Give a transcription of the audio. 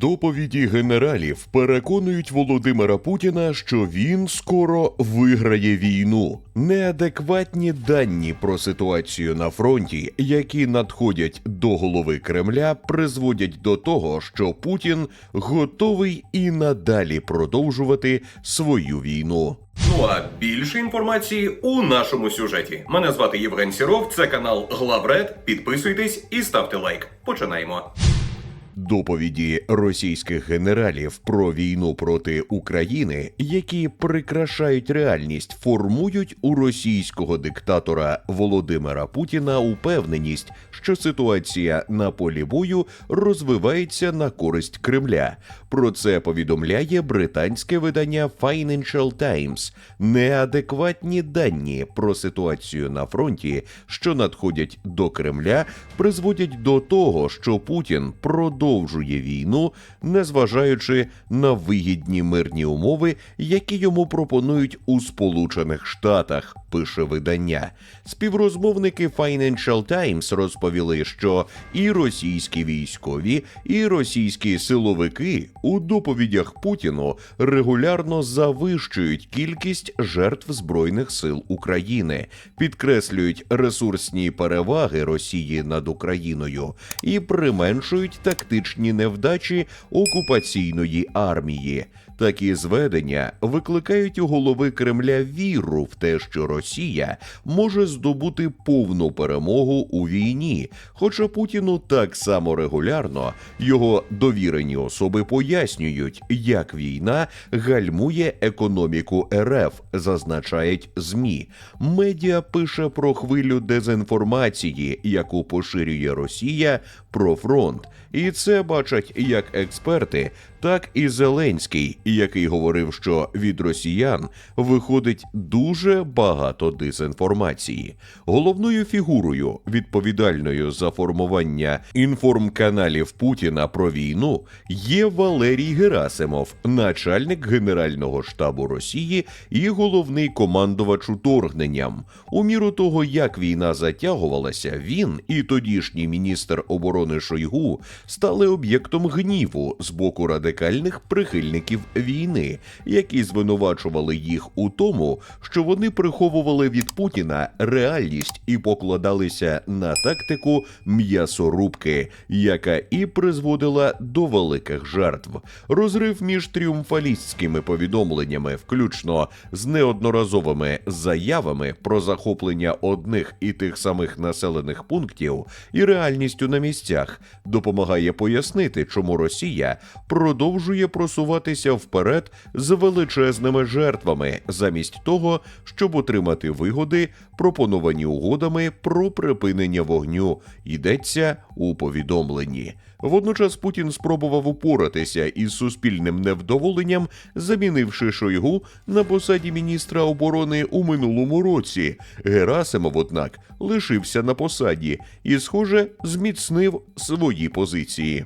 Доповіді генералів переконують Володимира Путіна, що він скоро виграє війну. Неадекватні дані про ситуацію на фронті, які надходять до голови Кремля, призводять до того, що Путін готовий і надалі продовжувати свою війну. Ну а більше інформації у нашому сюжеті. Мене звати Євген Сіров, це канал Главред. Підписуйтесь і ставте лайк. Починаємо. Доповіді російських генералів про війну проти України, які прикрашають реальність, формують у російського диктатора Володимира Путіна упевненість, що ситуація на полі бою розвивається на користь Кремля. Про це повідомляє британське видання Financial Times. Неадекватні дані про ситуацію на фронті, що надходять до Кремля, призводять до того, що Путін продовжує війну, незважаючи на вигідні мирні умови, які йому пропонують у Сполучених Штатах. Пише видання. Співрозмовники Financial Times розповіли, що і російські військові, і російські силовики у доповідях Путіну регулярно завищують кількість жертв збройних сил України, підкреслюють ресурсні переваги Росії над Україною і применшують тактичні невдачі окупаційної армії. Такі зведення викликають у голови Кремля віру в те, що Росія може здобути повну перемогу у війні. Хоча Путіну так само регулярно його довірені особи пояснюють, як війна гальмує економіку РФ, зазначають ЗМІ. Медіа пише про хвилю дезінформації, яку поширює Росія про фронт. І це бачать як експерти, так і Зеленський, який говорив, що від росіян виходить дуже багато дезінформації. Головною фігурою, відповідальною за формування інформканалів Путіна про війну, є Валерій Герасимов, начальник Генерального штабу Росії і головний командувач уторгненням. У міру того, як війна затягувалася, він і тодішній міністр оборони Шойгу стали об'єктом гніву з боку радикальних прихильників війни, які звинувачували їх у тому, що вони приховували від Путіна реальність і покладалися на тактику м'ясорубки, яка і призводила до великих жертв. Розрив між тріумфалістськими повідомленнями, включно з неодноразовими заявами про захоплення одних і тих самих населених пунктів, і реальністю на місцях, допомагає пояснити, чому Росія продовжує просуватися вперед з величезними жертвами, замість того, щоб отримати вигоди, пропоновані угодами про припинення вогню. Йдеться у повідомленні. Водночас Путін спробував упоратися із суспільним невдоволенням, замінивши Шойгу на посаді міністра оборони у минулому році. Герасимов, однак, лишився на посаді і, схоже, зміцнив свої позиції.